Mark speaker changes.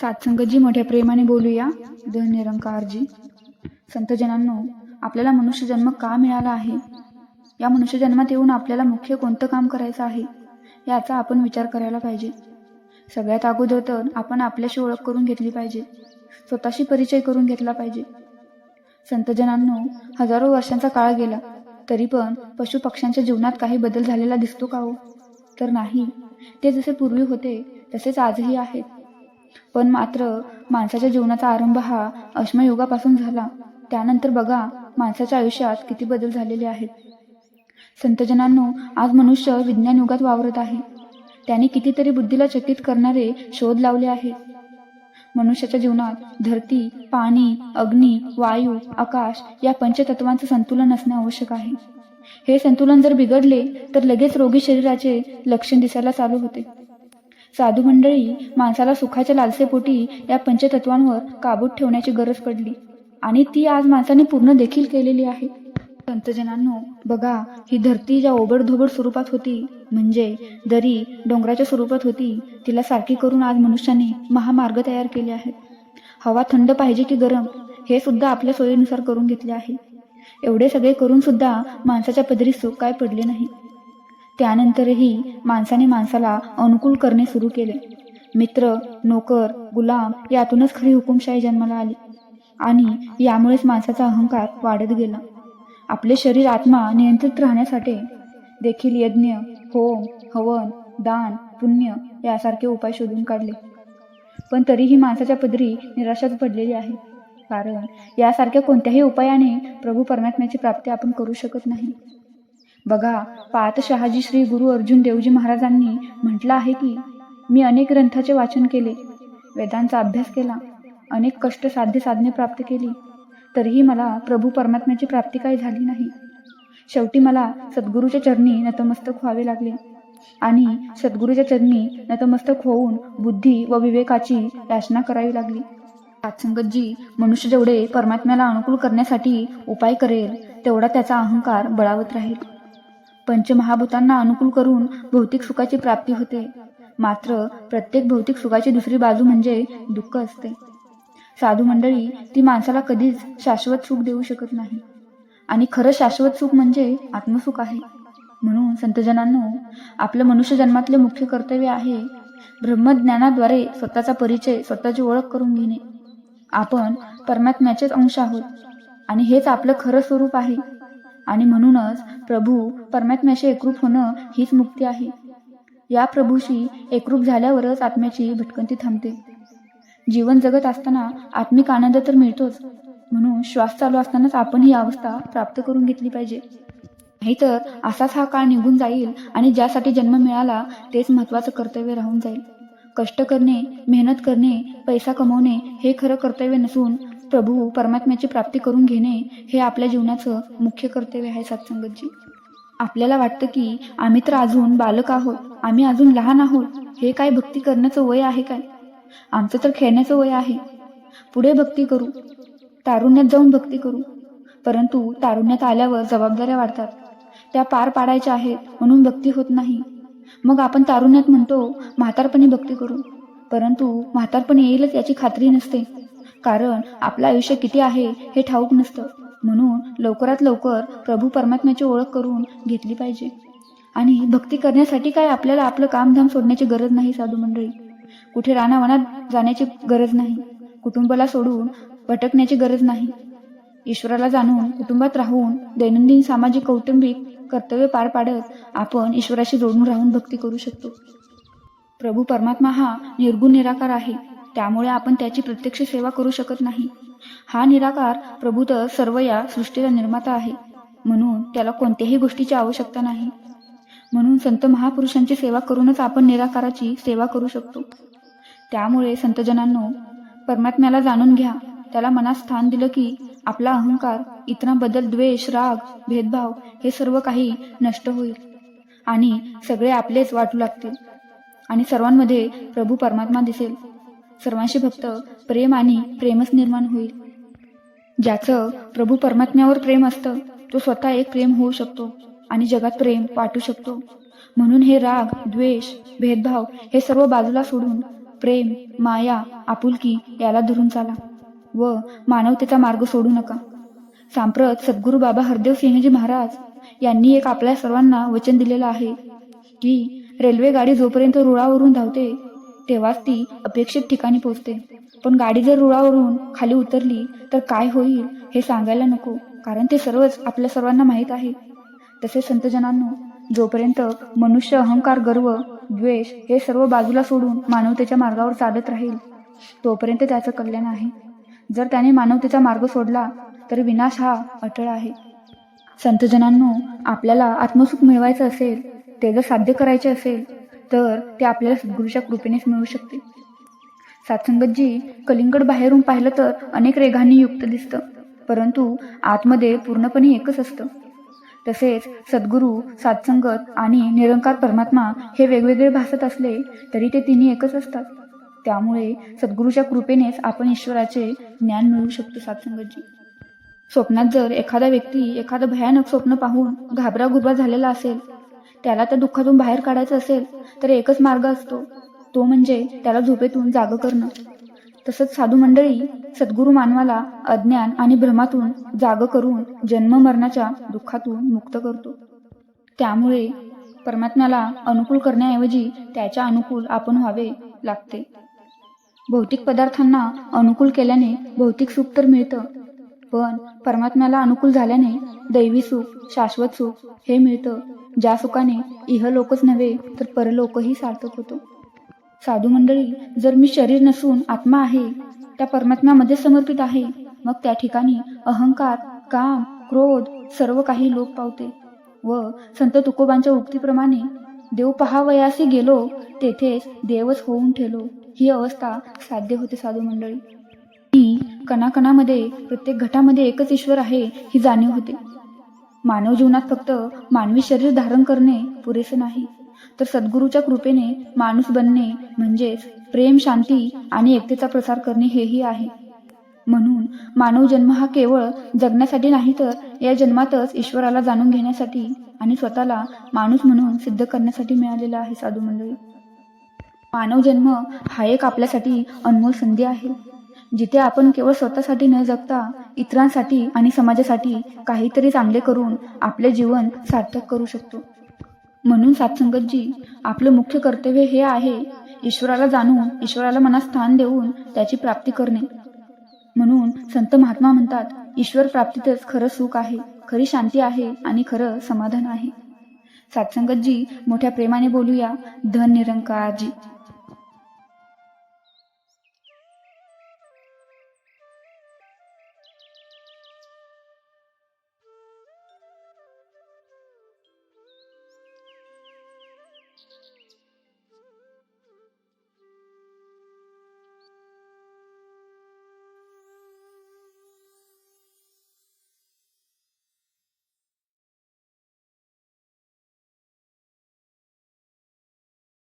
Speaker 1: सात्संगतजी मोठ्या प्रेमाने बोलूया द निरंकारजी. संतजनांनो आपल्याला मनुष्य जन्म का मिळाला आहे? या मनुष्य जन्मात येऊन आपल्याला मुख्य कोणतं काम करायचं आहे? याचा आपण विचार करायला पाहिजे. सगळ्यात अगोदर तर आपण आपल्याशी ओळख करून घेतली पाहिजे. स्वतःशी परिचय करून घेतला पाहिजे. संतजनांनो हजारो वर्षांचा काळ गेला तरी पण पशु पक्ष्यांच्या जीवनात काही बदल झालेला दिसतो का हो? तर नाही. ते जसे पूर्वी होते तसेच आजही आहेत. पण मात्र माणसाच्या जीवनाचा आरंभ हा अश्मयुगापासून झाला. त्यानंतर बघा माणसाच्या आयुष्यात किती बदल झालेले आहेत. संतजनांनो आज मनुष्य विज्ञान युगात वावरत आहे. त्याने कितीतरी बुद्धीला चकित करणारे शोध लावले आहेत मनुष्याच्या जीवनात धरती पाणी अग्नी वायू आकाश या पंचतत्वांचं संतुलन असणे आवश्यक आहे. हे संतुलन जर बिघडले तर लगेच रोगी शरीराचे लक्षण दिसायला चालू होते. साधू मंडळी माणसाला सुखाच्या लालसेपोटी या पंचतत्वांवर काबूत ठेवण्याची गरज पडली. आणि ती आज माणसाने पूर्ण देखील केलेली आहे. संतजनांनो बघा ही धरती ज्या ओबडधोबड स्वरूपात होती म्हणजे दरी डोंगराच्या स्वरूपात होती तिला सारखी करून आज मनुष्याने महामार्ग तयार केले आहेत. हवा थंड पाहिजे की गरम हे सुद्धा आपल्या सोयीनुसार करून घेतले आहे. एवढे सगळे करून सुद्धा माणसाच्या पदरी सुख काय पडले नाही. त्यानंतरही माणसाने माणसाला अनुकूल करणे सुरू केले. मित्र नोकर गुलाम यातूनच खरी हुकुमशाही जन्माला आली आणि यामुळेच माणसाचा अहंकार वाढत गेला. आपले शरीर आत्मा नियंत्रित राहण्यासाठी देखील यज्ञ होम हवन दान पुण्य यासारखे उपाय शोधून काढले. पण तरीही माणसाच्या पदरी निराशाच पडलेली आहे. कारण यासारख्या कोणत्याही उपायाने प्रभू परमात्म्याची प्राप्ती आपण करू शकत नाही. बघा पातशहाजी श्री गुरु अर्जुन देवजी महाराजांनी म्हटलं आहे की मी अनेक ग्रंथाचे वाचन केले वेदांचा अभ्यास केला अनेक कष्ट साध्य साधने प्राप्त केली तरीही मला प्रभू परमात्म्याची प्राप्ती काही झाली नाही. शेवटी मला सद्गुरूच्या चरणी नतमस्तक व्हावे लागले आणि सद्गुरूच्या चरणी नतमस्तक होऊन बुद्धी व विवेकाची याचना करावी लागली. जी मनुष्य जेवढे परमात्म्याला अनुकूल करण्यासाठी उपाय करेल तेवढा त्याचा अहंकार बळावत राहील. पंचमहाभूतांना अनुकूल करून भौतिक सुखाची प्राप्ती होते. मात्र प्रत्येक भौतिक सुखाची दुसरी बाजू म्हणजे दुःख असते. साधू मंडळी ती माणसाला कधीच शाश्वत सुख देऊ शकत नाही. आणि खरं शाश्वत सुख म्हणजे आत्मसुख आहे. म्हणून संतजनांनो आपलं मनुष्य जन्मातले मुख्य कर्तव्य आहे ब्रह्मज्ञानाद्वारे स्वतःचा परिचय स्वतःची ओळख करून घेणे. आपण परमात्म्याचेच अंश आहोत. आणि हेच आपलं खरं स्वरूप आहे. आणि म्हणूनच प्रभू परमात्म्याशी एकरूप होणं हीच मुक्ती आहे. या प्रभूशी एकरूप झाल्यावरच आत्म्याची भटकंती थांबते. जीवन जगत असताना आत्मिक आनंद तर मिळतोच म्हणून श्वास चालू असतानाच आपण ही अवस्था प्राप्त करून घेतली पाहिजे. नाहीतर असाच हा काळ निघून जाईल आणि ज्यासाठी जन्म मिळाला तेच महत्त्वाचं कर्तव्य राहून जाईल. कष्ट करणे मेहनत करणे पैसा कमवणे हे खरं कर्तव्य नसून प्रभू परमात्म्याची प्राप्ती करून घेणे हे आपल्या जीवनाचं मुख्य कर्तव्य आहे सत्संगतजी आपल्याला वाटतं की आम्ही तर अजून बालक आहोत आम्ही अजून लहान आहोत हे काय भक्ती करण्याचं वय आहे काय? आमचं तर खेळण्याचं वय आहे. पुढे भक्ती करू तारुण्यात जाऊन भक्ती करू. परंतु तारुण्यात आल्यावर जबाबदाऱ्या वाढतात. त्या पार पाडायच्या आहेत म्हणून भक्ती होत नाही. मग आपण तारुण्यात म्हणतो म्हातारपणी भक्ती करू. परंतु म्हातारपणी येईलच याची खात्री नसते. कारण आपलं आयुष्य किती आहे हे ठाऊक नसतं. म्हणून लवकरात लवकर प्रभू परमात्म्याची ओळख करून घेतली पाहिजे. आणि भक्ती करण्यासाठी काय आपल्याला आपलं कामधाम सोडण्याची गरज नाही साधू मंडळी. कुठे रानावनात जाण्याची गरज नाही. कुटुंबाला सोडून भटकण्याची गरज नाही. ईश्वराला जाणून कुटुंबात राहून दैनंदिन सामाजिक कौटुंबिक कर्तव्य पार पाडत आपण ईश्वराशी जोडून राहून भक्ती करू शकतो. प्रभू परमात्मा हा निर्गुण निराकार आहे. त्यामुळे आपण त्याची प्रत्यक्ष सेवा करू शकत नाही. हा निराकार प्रभू तर सर्व या सृष्टीचा निर्माता आहे. म्हणून त्याला कोणत्याही गोष्टीची आवश्यकता नाही. म्हणून संत महापुरुषांची सेवा करूनच आपण निराकाराची सेवा करू शकतो. त्यामुळे संतजनांनो परमात्म्याला जाणून घ्या. त्याला मनात स्थान दिलं की आपला अहंकार इतरांबद्दल द्वेष राग भेदभाव हे सर्व काही नष्ट होईल. आणि सगळे आपलेच वाटू लागतील. आणि सर्वांमध्ये प्रभू परमात्मा दिसेल. सर्वांशी फक्त प्रेम आणि प्रेमच निर्माण होईल. ज्याचं प्रभू परमात्म्यावर प्रेम असतं तो स्वतः एक प्रेम होऊ शकतो आणि जगात प्रेम वाटू शकतो. म्हणून हे राग द्वेष भेदभाव हे सर्व बाजूला सोडून प्रेम माया आपुलकी याला धरून चाला व मानवतेचा मार्ग सोडू नका. सांप्रत सद्गुरू बाबा हरदेव सिंहजी महाराज यांनी एक आपल्या सर्वांना वचन दिलेलं आहे की रेल्वे गाडी जोपर्यंत रुळावरून धावते तेव्हाच ती अपेक्षित ठिकाणी पोहोचते पण गाडी जर रुळावरून खाली उतरली तर काय होईल हे सांगायला नको कारण ते सर्वच आपल्या सर्वांना माहीत आहे. तसे संतजनांनो जोपर्यंत मनुष्य अहंकार गर्व द्वेष हे सर्व बाजूला सोडून मानवतेच्या मार्गावर चालत राहील तोपर्यंत त्याचं कल्याण आहे. जर त्याने मानवतेचा मार्ग सोडला तर विनाश हा अटळ आहे. संतजनांनो आपल्याला आत्मसुख मिळवायचं असेल ते जर साध्य करायचे असेल तर ते आपल्याला सद्गुरूच्या कृपेनेच मिळू शकते सातसंगतजी कलिंगड बाहेरून पाहिलं तर अनेक रेघांनी युक्त दिसतं परंतु आतमध्ये पूर्णपणे एकच असतं. तसेच सद्गुरू सातसंगत आणि निरंकार परमात्मा हे वेगवेगळे भासत असले तरी ते तिन्ही एकच असतात. त्यामुळे सद्गुरूच्या कृपेनेच आपण ईश्वराचे ज्ञान मिळवू शकतो सातसंगतजी. स्वप्नात जर एखादा व्यक्ती एखादं भयानक स्वप्न पाहून घाबराघुबरा झालेला असेल त्याला त्या दुःखातून बाहेर काढायचं असेल तर एकच मार्ग असतो. तो म्हणजे त्याला झोपेतून जाग करणं. तसंच साधू मंडळी सद्गुरू मानवाला अज्ञान आणि भ्रमातून जाग करून जन्म मरणाच्या दुःखातून मुक्त करतो. त्यामुळे परमात्म्याला अनुकूल करण्याऐवजी त्याच्या अनुकूल आपण व्हावे लागते. भौतिक पदार्थांना अनुकूल केल्याने भौतिक सुख तर मिळतं पण परमात्म्याला अनुकूल झाल्याने दैवी सुख शाश्वत सुख हे मिळतं. ज्या सुखाने इहलोकच नव्हे तर परलोकही सार्थक होतो. साधू मंडळी जर मी शरीर नसून आत्मा आहे त्या परमात्म्यामध्ये समर्पित आहे मग त्या ठिकाणी अहंकार काम क्रोध सर्व काही लोप पावते. व संत तुकोबांच्या उक्तीप्रमाणे देव पहावयासी गेलो तेथेच देवच होऊन ठेलो. ही अवस्था साध्य होते साधू मंडळी. ही कणाकणामध्ये प्रत्येक घटामध्ये एकच ईश्वर आहे ही जाणीव होते. मानव जीवनात फक्त मानवी शरीर धारण करणे पुरेसे नाही. तर सद्गुरूच्या कृपेने माणूस बनणे म्हणजेच प्रेम शांती आणि एकतेचा प्रसार करणे हेही आहे. म्हणून मानव जन्म हा केवळ जगण्यासाठी नाही तर या जन्मातच ईश्वराला जाणून घेण्यासाठी आणि स्वतःला माणूस म्हणून सिद्ध करण्यासाठी मिळालेला आहे साधू मंडळी. मानव जन्म हा एक आपल्यासाठी अनमोल संधी आहे. जिथे आपण केवळ स्वतःसाठी न जगता इतरांसाठी आणि समाजासाठी काहीतरी चांगले करून आपले जीवन सार्थक करू शकतो. म्हणून सातसंगतजी आपलं मुख्य कर्तव्य हे आहे ईश्वराला जाणून ईश्वराला मनात स्थान देऊन त्याची प्राप्ती करणे. म्हणून संत महात्मा म्हणतात ईश्वर प्राप्तीतच खरं सुख आहे खरी शांती आहे आणि खरं समाधान आहे. सातसंगतजी मोठ्या प्रेमाने बोलूया धन निरंकारजी.